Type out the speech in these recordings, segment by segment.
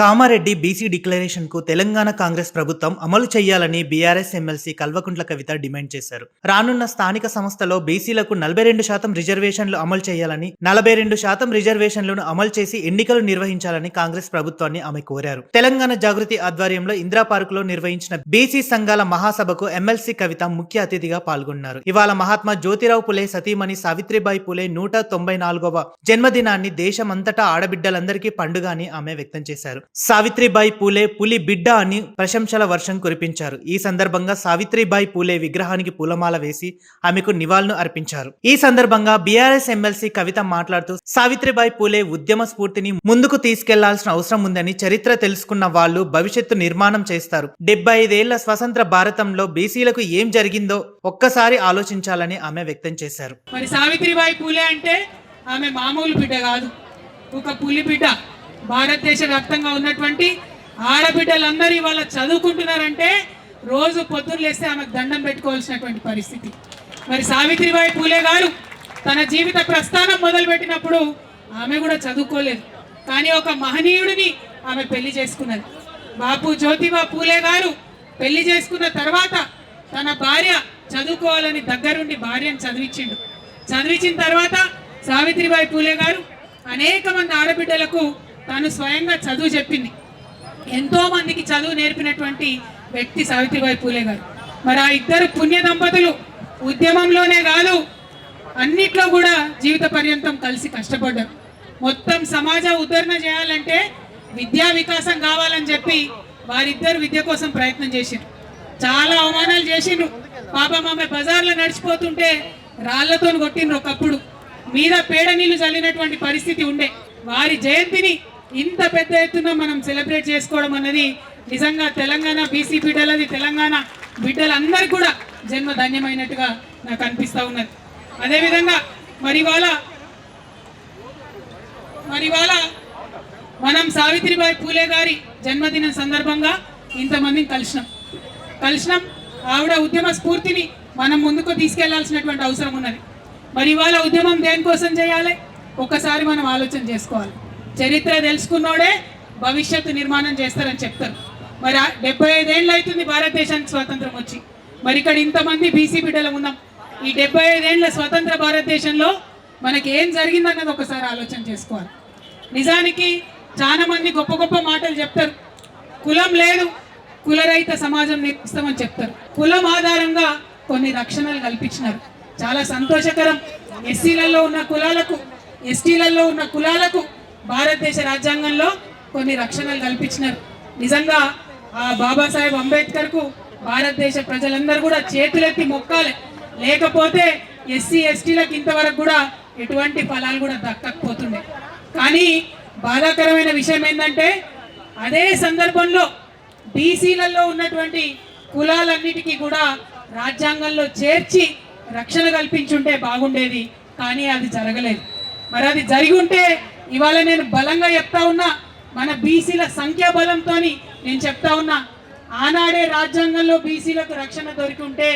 Kamareddy BC డిక్లరేషన్కు తెలంగాణ కాంగ్రెస్ ప్రభుత్వం అమలు చేయాలని BRS MLC Kalvakuntla Kavitha demand చేశారు. రానున్న స్థానిక సంస్థలో బీసీలకు నలభై రెండు శాతం రిజర్వేషన్లు అమలు చేయాలని నలభై రెండు శాతం రిజర్వేషన్లను అమలు చేసి ఎన్నికలు నిర్వహించాలని కాంగ్రెస్ ప్రభుత్వాన్ని ఆమె కోరారు. తెలంగాణ జాగృతి ఆధ్వర్యంలో ఇందిరా పార్క్లో నిర్వహించిన బీసీ సంఘాల మహాసభకు ఎమ్మెల్సీ కవిత ముఖ్య అతిథిగా పాల్గొన్నారు. ఇవాళ మహాత్మా జ్యోతిరావు పులే సతీమణి సావిత్రిబాయి పులే నూట తొంభై నాలుగవ జన్మదినాన్ని దేశమంతటా ఆడబిడ్డలందరికీ పండుగ అని ఆమె వ్యక్తం చేశారు. సావిత్రిబాయి పూలే పులి బిడ్డ అని ప్రశంసల వర్షం కురిపించారు. ఈ సందర్భంగా సావిత్రిబాయి పూలే విగ్రహానికి పూలమాల వేసి ఆమెకు నివాళులు అర్పించారు. ఈ సందర్భంగా బీఆర్ఎస్ ఎమ్మెల్సీ కవిత మాట్లాడుతూ సావిత్రిబాయి పూలే ఉద్యమ స్ఫూర్తిని ముందుకు తీసుకెళ్ళాల్సిన అవసరం ఉందని చరిత్ర తెలుసుకున్న వాళ్ళు భవిష్యత్తు నిర్మాణం చేస్తారు. డెబ్బై ఐదేళ్ళ స్వతంత్ర భారతంలో బీసీలకు ఏం జరిగిందో ఒక్కసారి ఆలోచించాలని ఆమె వ్యక్తం చేశారు. మరి సావిత్రిబాయి పూలే అంటే ఆమె మామూలు బిడ్డ కాదు. ఒక పులి బిడ్డ. భారతదేశ వ్యాప్తంగా ఉన్నటువంటి ఆడబిడ్డలందరూ ఇవాళ చదువుకుంటున్నారంటే రోజు పొద్దున్న లేస్తే ఆమెకు దండం పెట్టుకోవాల్సినటువంటి పరిస్థితి. మరి సావిత్రిబాయి పూలే గారు తన జీవిత ప్రస్థానం మొదలుపెట్టినప్పుడు ఆమె కూడా చదువుకోలేదు. కానీ ఒక మహనీయుడిని ఆమె పెళ్ళి చేసుకున్నది. బాపు జ్యోతిబా పూలే గారు పెళ్ళి చేసుకున్న తర్వాత తన భార్య చదువుకోవాలని దగ్గరుండి భార్యను చదివించిండు. చదివించిన తర్వాత సావిత్రిబాయి పూలే గారు అనేక మంది ఆడబిడ్డలకు తాను స్వయంగా చదువు చెప్పింది. ఎంతో మందికి చదువు నేర్పినటువంటి వ్యక్తి సావిత్రిబాయి పూలే గారు. మరి ఆ ఇద్దరు పుణ్య దంపతులు ఉద్యమంలోనే కాదు అన్నిట్లో కూడా జీవిత పర్యంతం కలిసి కష్టపడ్డారు. మొత్తం సమాజ ఉద్ధరణ చేయాలంటే విద్యా వికాసం కావాలని చెప్పి వారిద్దరు విద్య కోసం ప్రయత్నం చేసిండ్రు. చాలా అవమానాలు చేసిండ్రు. పాపం ఆమె బజార్లో నడిచిపోతుంటే రాళ్ళతో కొట్టిండ్రు ఒకప్పుడు. మీద పేడ నీళ్ళు చల్లినటువంటి పరిస్థితి ఉండే. వారి జయంతిని ఇంత పెద్ద ఎత్తున మనం సెలబ్రేట్ చేసుకోవడం అన్నది నిజంగా తెలంగాణ బీసీ బిడ్డలది తెలంగాణ బిడ్డలందరికీ కూడా జన్మ ధన్యమైనట్టుగా నాకు అనిపిస్తూ ఉన్నది. అదేవిధంగా మరి వాళ్ళ మరి వాళ్ళ మనం సావిత్రిబాయి పూలే గారి జన్మదినం సందర్భంగా ఇంతమందిని కలిసినాం. కలిసినాం. ఆవిడ ఉద్యమ స్ఫూర్తిని మనం ముందుకు తీసుకెళ్ళాల్సినటువంటి అవసరం ఉన్నది. మరి ఇవాళ ఉద్యమం దేనికోసం చేయాలి? ఒక్కసారి మనం ఆలోచన చేసుకోవాలి. చరిత్ర తెలుసుకున్నోడే భవిష్యత్తు నిర్మాణం చేస్తారని చెప్తారు. మరి డెబ్బై ఐదేళ్ళు అవుతుంది భారతదేశానికి స్వాతంత్రం వచ్చి. మరి ఇక్కడ ఇంతమంది బీసీ బిడ్డలు ఉన్నాం. ఈ డెబ్బై ఐదేళ్ళ స్వతంత్ర భారతదేశంలో మనకి ఏం జరిగిందన్నది ఒకసారి ఆలోచన చేసుకోవాలి. నిజానికి చాలా మంది గొప్ప గొప్ప మాటలు చెప్తారు. కులం లేదు కులరహిత సమాజం నిర్మిస్తామని చెప్తారు. కులం ఆధారంగా కొన్ని రక్షణలు కల్పించినారు. చాలా సంతోషకరం. ఎస్సీలలో ఉన్న కులాలకు ఎస్టీలలో ఉన్న కులాలకు భారతదేశ రాజ్యాంగంలో కొన్ని రక్షణలు కల్పించినారు. నిజంగా ఆ బాబాసాహెబ్ అంబేద్కర్కు భారతదేశ ప్రజలందరూ కూడా చేతులెత్తి మొక్కాలి. లేకపోతే ఎస్సీ ఎస్టీలకు ఇంతవరకు కూడా ఎటువంటి ఫలాలు కూడా దక్కకపోతుండే. కానీ బాధాకరమైన విషయం ఏంటంటే అదే సందర్భంలో బీసీలలో ఉన్నటువంటి కులాలన్నిటికీ కూడా రాజ్యాంగంలో చేర్చి రక్షణ కల్పించుంటే బాగుండేది కానీ అది జరగలేదు. మరి అది జరిగి ఉంటే ఇవాళ నేను బలంగా చెప్తా ఉన్నా మన బీసీల సంఖ్యాబలంతో నేను చెప్తా ఉన్నా ఆనాడే రాజ్యాంగంలో బీసీలకు రక్షణ దొరికి ఉంటే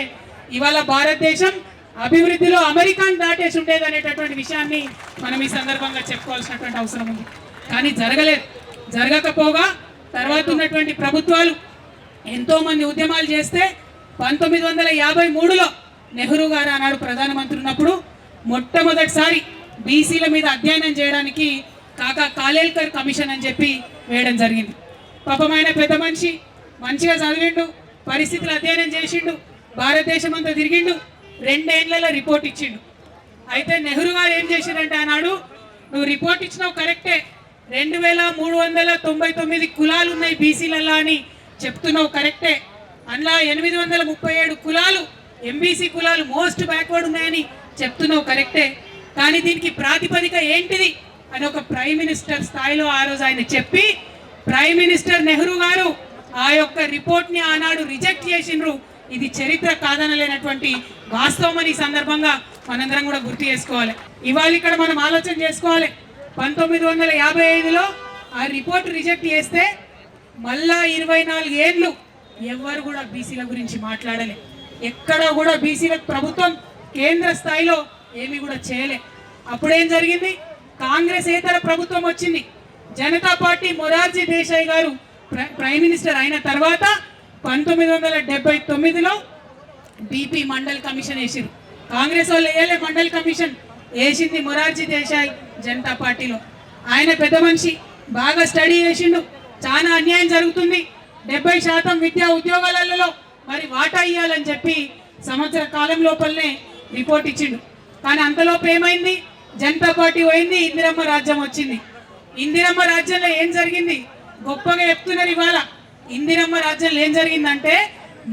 ఇవాళ భారతదేశం అభివృద్ధిలో అమెరికాను దాటేసి ఉండేది అనేటటువంటి విషయాన్ని మనం ఈ సందర్భంగా చెప్పుకోవాల్సినటువంటి అవసరం ఉంది. కానీ జరగలేదు. జరగకపోగా తర్వాత ఉన్నటువంటి ప్రభుత్వాలు ఎంతో మంది ఉద్యమాలు చేస్తే పంతొమ్మిది వందల యాభై మూడులో నెహ్రూ గారు ఆనాడు ప్రధానమంత్రి ఉన్నప్పుడు మొట్టమొదటిసారి బీసీల మీద అధ్యయనం చేయడానికి కాకా కాలేల్కర్ కమిషన్ అని చెప్పి వేయడం జరిగింది. పాపమైన పెద్ద మనిషి మంచిగా చదివిండు పరిస్థితులు అధ్యయనం చేసిండు భారతదేశం అంతా తిరిగిండు రెండేళ్ళలో రిపోర్ట్ ఇచ్చిండు. అయితే నెహ్రూ గారు ఏం చేసిండంటే ఆనాడు నువ్వు రిపోర్ట్ ఇచ్చినావు కరెక్టే రెండు వేల మూడు వందల తొంభై తొమ్మిది కులాలు ఉన్నాయి బీసీలలో అని చెప్తున్నావు కరెక్టే అందులో ఎనిమిది వందల ముప్పై ఏడు కులాలు ఎంబీసీ కులాలు మోస్ట్ బ్యాక్వర్డ్ ఉన్నాయని చెప్తున్నావు కరెక్టే కానీ దీనికి ప్రాతిపదిక ఏంటిది అని ఒక ప్రైమ్ మినిస్టర్ స్థాయిలో ఆ రోజు ఆయన చెప్పి ప్రైమ్ మినిస్టర్ నెహ్రూ గారు ఆ యొక్క రిపోర్ట్ని ఆనాడు రిజెక్ట్ చేసిండ్రు. ఇది చరిత్ర కాదనలేనటువంటి వాస్తవం అని ఈ సందర్భంగా మనందరం కూడా గుర్తు చేసుకోవాలి. ఇవాళ ఇక్కడ మనం ఆలోచన చేసుకోవాలి. పంతొమ్మిది వందల యాభై ఐదులో ఆ రిపోర్ట్ రిజెక్ట్ చేస్తే మళ్ళా ఇరవై నాలుగు ఏళ్ళు ఎవ్వరు కూడా బీసీల గురించి మాట్లాడలే. ఎక్కడ కూడా బీసీలకు ప్రభుత్వం కేంద్ర స్థాయిలో ఏమీ కూడా చేయలే. అప్పుడేం జరిగింది? కాంగ్రెస్ ఏతర ప్రభుత్వం వచ్చింది. జనతా పార్టీ మొరార్జీ దేశాయ్ గారు ప్రైమ్ మినిస్టర్ అయిన తర్వాత పంతొమ్మిది వందల డెబ్బై తొమ్మిదిలో బీపీ మండల్ కమిషన్ వేసిరు కాంగ్రెస్ వాళ్ళు వేయలే మండల్ కమిషన్. వేసింది మొరార్జీ దేశాయ్ జనతా పార్టీలో. ఆయన పెద్ద మనిషి. బాగా స్టడీ చేసిండు. చాలా అన్యాయం జరుగుతుంది. డెబ్బై శాతం విద్యా ఉద్యోగాలలో మరి వాటా ఇవ్వాలని చెప్పి సంవత్సర కాలం లోపలనే రిపోర్ట్ ఇచ్చిండు. కానీ అంతలోపు ఏమైంది జనతా పార్టీ పోయింది ఇందిరమ్మ రాజ్యం వచ్చింది. ఇందిరమ్మ రాజ్యంలో ఏం జరిగింది? గొప్పగా చెప్తున్నారు ఇవాళ. ఇందిరమ్మ రాజ్యంలో ఏం జరిగిందంటే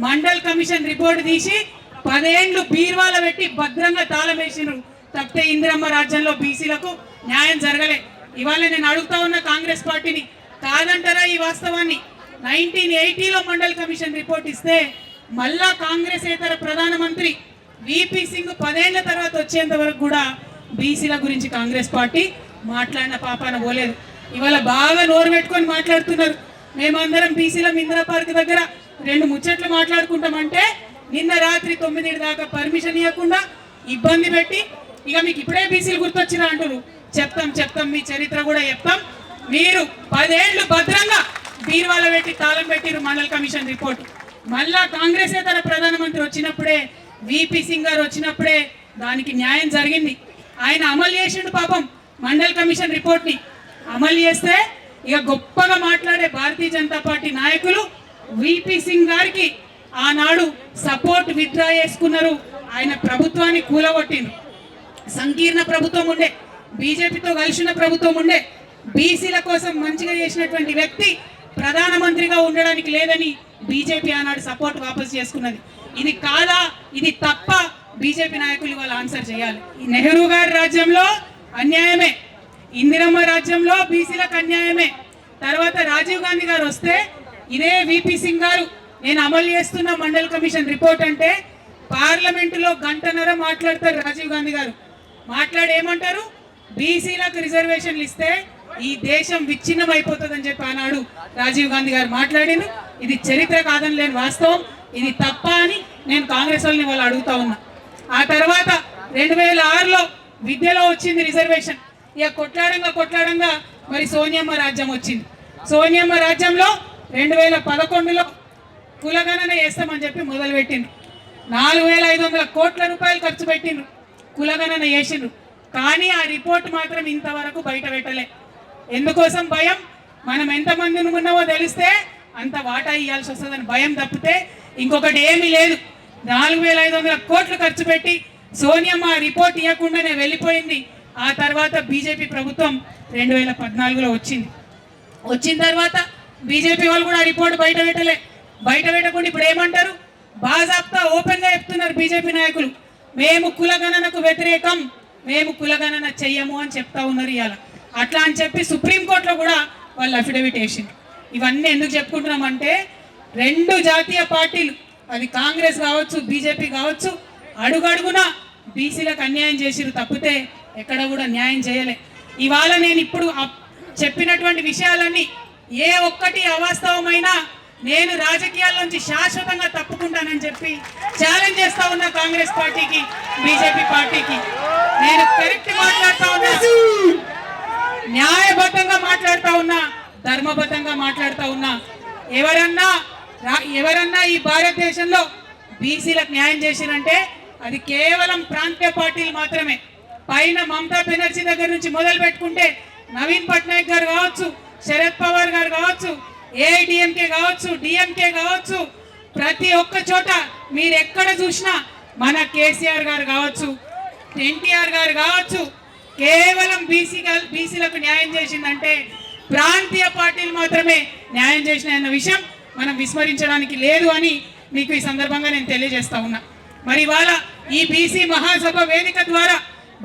మండల్ కమిషన్ రిపోర్ట్ తీసి పదేండ్లు బీర్వాల పెట్టి భద్రంగా తాళం వేసినారు తప్పితే ఇందిరమ్మ రాజ్యంలో బీసీలకు న్యాయం జరగలే. ఇవాళ నేను అడుగుతా ఉన్న కాంగ్రెస్ పార్టీని కాదంటారా ఈ వాస్తవాన్ని? నైన్టీన్ ఎయిటీలో మండల్ కమిషన్ రిపోర్ట్ ఇస్తే మళ్ళా కాంగ్రెస్ ఇతర ప్రధానమంత్రి విపి సింగ్ పదేళ్ళ తర్వాత వచ్చేంత వరకు కూడా బీసీల గురించి కాంగ్రెస్ పార్టీ మాట్లాడిన పాపాన పోలేదు. ఇవాళ బాగా నోరు పెట్టుకొని మాట్లాడుతున్నారు. మేమందరం బీసీల ఇందిరా పార్క్ దగ్గర రెండు ముచ్చట్లు మాట్లాడుకుంటామంటే నిన్న రాత్రి తొమ్మిది దాకా పర్మిషన్ ఇవ్వకుండా ఇబ్బంది పెట్టి ఇక మీకు ఇప్పుడే బీసీలు గుర్తొచ్చినా అంటారు చెప్తాం చెప్తాం మీ చరిత్ర కూడా చెప్తాం. మీరు పదేళ్ళు భద్రంగా బీర్వాల పెట్టి తాళం పెట్టిరు మండల కమిషన్ రిపోర్ట్. మళ్ళా కాంగ్రెస్ తన ప్రధానమంత్రి వచ్చినప్పుడే విపి సింగ్ గారు వచ్చినప్పుడే దానికి న్యాయం జరిగింది. ఆయన అమలు చేసిండు పాపం మండల్ కమిషన్ రిపోర్ట్ని అమలు చేస్తే ఇక గొప్పగా మాట్లాడే భారతీయ జనతా పార్టీ నాయకులు విపి సింగ్ గారికి ఆనాడు సపోర్ట్ విత్డ్రా చేసుకున్నారు. ఆయన ప్రభుత్వాన్ని కూలగొట్టింది సంకీర్ణ ప్రభుత్వం ఉండే బీజేపీతో కలిసిన ప్రభుత్వం ఉండే బీసీల కోసం మంచిగా చేసినటువంటి వ్యక్తి ప్రధానమంత్రిగా ఉండడానికి లేదని బీజేపీ ఆనాడు సపోర్ట్ వాపస్ చేసుకున్నది. ఇది కాదా? ఇది తప్ప బీజేపీ నాయకులు ఇవాళ ఆన్సర్ చేయాలి. నెహ్రూ గారి రాజ్యంలో అన్యాయమే. ఇందిరమ్మ రాజ్యంలో బీసీలకు అన్యాయమే. తర్వాత రాజీవ్ గాంధీ గారు వస్తే ఇదే విపి సింగ్ గారు. నేను అమలు చేస్తున్న మండల్ కమిషన్ రిపోర్ట్ అంటే పార్లమెంటులో గంటన్నర మాట్లాడతారు రాజీవ్ గాంధీ గారు. మాట్లాడేమంటారు? బీసీలకు రిజర్వేషన్లు ఇస్తే ఈ దేశం విచ్ఛిన్నం అయిపోతుందని చెప్పి ఆనాడు రాజీవ్ గాంధీ గారు మాట్లాడింది ఇది చరిత్ర కాదని లేని వాస్తవం. ఇది తప్ప అని నేను కాంగ్రెస్ వాళ్ళని వాళ్ళు అడుగుతా ఉన్నా. ఆ తర్వాత రెండు వేల ఆరులో విద్యలో వచ్చింది రిజర్వేషన్. ఇక కొట్లాడంగా కొట్లాడంగా మరి సోనియమ్మ రాజ్యం వచ్చింది. సోనియమ్మ రాజ్యంలో రెండు వేల పదకొండులో కులగణన చేస్తామని చెప్పి మొదలుపెట్టిండ్రు. నాలుగు వేల ఐదు వందల కోట్ల రూపాయలు ఖర్చు పెట్టిండ్రు. కులగణన చేసిండ్రు. కానీ ఆ రిపోర్ట్ మాత్రం ఇంతవరకు బయట పెట్టలే. ఎందుకోసం భయం? మనం ఎంతమందిని ఉన్నామో తెలిస్తే అంత వాటా ఇవ్వాల్సి వస్తుందని భయం తప్పితే ఇంకొకటి ఏమీ లేదు. నాలుగు వేల ఐదు వందల కోట్లు ఖర్చు పెట్టి సోనియమ్మ ఆ రిపోర్ట్ ఇవ్వకుండానే వెళ్ళిపోయింది. ఆ తర్వాత బీజేపీ ప్రభుత్వం రెండు వేల పద్నాలుగులో వచ్చింది. వచ్చిన తర్వాత బీజేపీ వాళ్ళు కూడా రిపోర్ట్ బయట పెట్టలే. బయట పెట్టకుండా ఇప్పుడు ఏమంటారు? బాజాప్తా ఓపెన్గా చెప్తున్నారు బీజేపీ నాయకులు. మేము కులగణనకు వ్యతిరేకం. మేము కులగణన చెయ్యము అని చెప్తా ఉన్నారు ఇవాళ అట్లా అని చెప్పి సుప్రీంకోర్టులో కూడా వాళ్ళు అఫిడవిట్ వేసింది ఇవన్నీ ఎందుకు చెప్పుకుంటున్నామంటే రెండు జాతీయ పార్టీలు అది కాంగ్రెస్ కావచ్చు బీజేపీ కావచ్చు అడుగడుగున బీసీలకు అన్యాయం చేసిరు తప్పితే ఎక్కడ కూడా న్యాయం చేయలే. ఇవాళ నేను ఇప్పుడు అప్- చెప్పినటువంటి విషయాలన్నీ ఏ ఒక్కటి అవాస్తవమైనా నేను రాజకీయాల నుంచి శాశ్వతంగా తప్పుకుంటానని చెప్పి ఛాలెంజ్ చేస్తా ఉన్నా కాంగ్రెస్ పార్టీకి బీజేపీ పార్టీకి. నేను కరెక్ట్ మాట్లాడుతా ఉన్నా. న్యాయబద్ధంగా మాట్లాడుతా ఉన్నా ధర్మబద్ధంగా మాట్లాడుతా ఉన్నా ఎవరన్నా ఎవరన్నా ఈ భారతదేశంలో బీసీలకు న్యాయం చేసినంటే అది కేవలం ప్రాంతీయ పార్టీలు మాత్రమే. పైన మమతా బెనర్జీ దగ్గర నుంచి మొదలు పెట్టుకుంటే నవీన్ పట్నాయక్ గారు కావచ్చు శరద్ పవార్ గారు కావచ్చు ఏఐడిఎంకే కావచ్చు డిఎంకే కావచ్చు ప్రతి ఒక్క చోట మీరు ఎక్కడ చూసినా మన కేసీఆర్ గారు కావచ్చు ఎన్టీఆర్ గారు కావచ్చు కేవలం బీసీ బీసీలకు న్యాయం చేసిందంటే ప్రాంతీయ పార్టీలు మాత్రమే న్యాయం చేసిన విషయం మనం విస్మరించడానికి లేదు అని మీకు ఈ సందర్భంగా నేను తెలియజేస్తా ఉన్నా. మరి ఇవాళ ఈ బీసీ మహాసభ వేదిక ద్వారా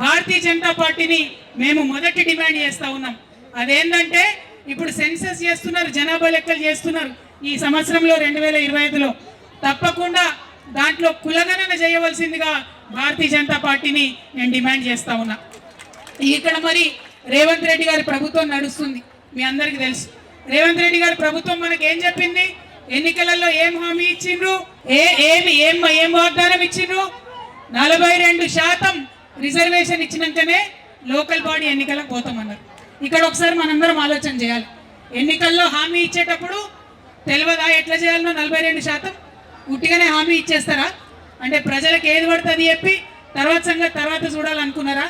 భారతీయ జనతా పార్టీని మేము మొదటి డిమాండ్ చేస్తూ ఉన్నాం. అదేంటంటే ఇప్పుడు సెన్సస్ చేస్తున్నారు జనాభా లెక్కలు చేస్తున్నారు. ఈ సంవత్సరంలో రెండు వేల ఇరవై ఐదులో తప్పకుండా దాంట్లో కులగణన చేయవలసిందిగా భారతీయ జనతా పార్టీని నేను డిమాండ్ చేస్తూ ఉన్నా. ఇక్కడ మరి రేవంత్ రెడ్డి గారి ప్రభుత్వం నడుస్తుంది. మీ అందరికీ తెలుసు. రేవంత్ రెడ్డి గారి ప్రభుత్వం మనకు ఏం చెప్పింది? ఎన్నికలలో ఏం హామీ ఇచ్చిండ్రు? ఏ ఏమి ఏం ఏం వాగ్దానం ఇచ్చిండ్రు? నలభై రెండు శాతం రిజర్వేషన్ ఇచ్చినాకనే లోకల్ బాడీ ఎన్నికలకు పోతామన్నారు. ఇక్కడ ఒకసారి మనందరం ఆలోచన చేయాలి. ఎన్నికల్లో హామీ ఇచ్చేటప్పుడు తెలియదా? ఎట్లా చేయాలనో? నలభై రెండు శాతం ఉట్టిగానే హామీ ఇచ్చేస్తారా? అంటే ప్రజలకు ఏది పడుతుంది చెప్పి తర్వాత సంగతి తర్వాత చూడాలనుకున్నారా?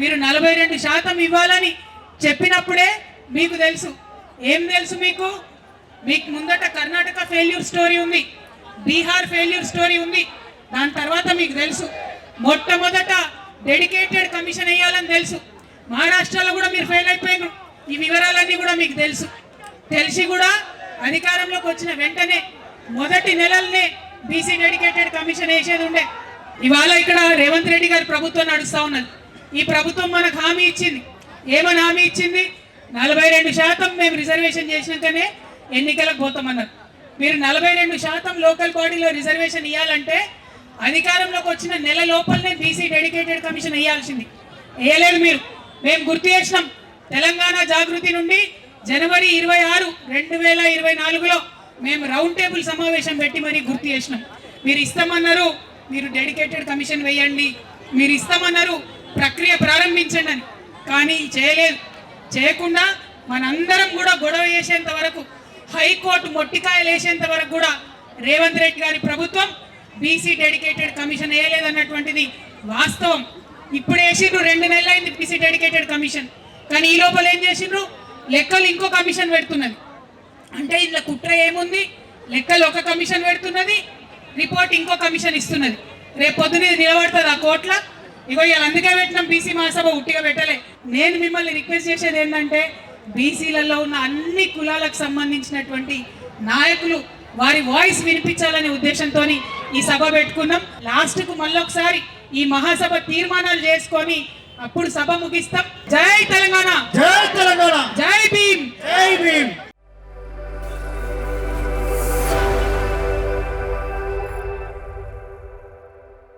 మీరు నలభై రెండు శాతం ఇవ్వాలని చెప్పినప్పుడే మీకు తెలుసు. ఏం తెలుసు మీకు? మీకు ముందట కర్ణాటక ఫెయిల్యూర్ స్టోరీ ఉంది. బీహార్ ఫెయిల్యూర్ స్టోరీ ఉంది. దాని తర్వాత మీకు తెలుసు. మొట్టమొదట డెడికేటెడ్ కమిషన్ వేయాలని తెలుసు. మహారాష్ట్రలో కూడా మీరు ఫెయిల్ అయిపోయినారు ఈ వివరాలన్నీ కూడా మీకు తెలుసు. తెలిసి కూడా అధికారంలోకి వచ్చిన వెంటనే మొదటి నెలలనే బీసీ డెడికేటెడ్ కమిషన్ వేసేది ఉండే. ఇవాళ ఇక్కడ రేవంత్ రెడ్డి గారి ప్రభుత్వం నడుస్తూ ఉన్నది. ఈ ప్రభుత్వం మనకు హామీ ఇచ్చింది. ఏమని హామీ ఇచ్చింది? నలభై రెండు శాతం మేము రిజర్వేషన్ చేసినాకనే ఎన్నికలకు పోతామన్నారు. మీరు నలభై రెండు శాతం లోకల్ బాడీలో రిజర్వేషన్ ఇవ్వాలంటే అధికారంలోకి వచ్చిన నెల లోపలనే బీసీ డెడికేటెడ్ కమిషన్ వేయాల్సింది వేయలేదు మీరు. మేము గుర్తు చేసినాం. తెలంగాణ జాగృతి నుండి జనవరి ఇరవై ఆరు రెండు వేల ఇరవై నాలుగులో మేము రౌండ్ టేబుల్ సమావేశం పెట్టి మరీ గుర్తు చేసినాం. మీరు ఇస్తామన్నారు మీరు డెడికేటెడ్ కమిషన్ వేయండి. మీరు ఇస్తామన్నారు ప్రక్రియ ప్రారంభించండి అని. కానీ చేయలేదు. చేయకుండా మనందరం కూడా గొడవ చేసేంత వరకు హైకోర్టు మొట్టికాయలు వేసేంత వరకు కూడా రేవంత్ రెడ్డి గారి ప్రభుత్వం బీసీ డెడికేటెడ్ కమిషన్ వేయలేదన్నటువంటిది వాస్తవం. ఇప్పుడు వేసిండ్రు రెండు నెలలు అయింది బీసీ డెడికేటెడ్ కమిషన్. కానీ ఈ లోపల ఏం చేసిండ్రు? లెక్కలు ఇంకో కమిషన్ పెడుతున్నది. అంటే ఇందులో కుట్ర ఏముంది? లెక్కలు ఒక కమిషన్ పెడుతున్నది రిపోర్ట్ ఇంకో కమిషన్ ఇస్తున్నది. రేపు పొద్దున నిలబడుతుంది ఆ కోట్ల ఇగో ఇలా అందుకే పెట్టినాం బీసీ మహాసభ ఉట్టిగా పెట్టలే. నేను మిమ్మల్ని రిక్వెస్ట్ చేసేది ఏంటంటే బీసీలలో ఉన్న అన్ని కులాలకు సంబంధించినటువంటి నాయకులు వారి వాయిస్ వినిపించాలనే ఉద్దేశంతో ఈ సభ పెట్టుకున్నాం. లాస్ట్కు మళ్ళొకసారి ఈ మహాసభ తీర్మానాలు చేసుకొని అప్పుడు సభ ముగిస్తాం. జై తెలంగాణ! జై తెలంగాణ! జై భీమ్! జై భీమ్!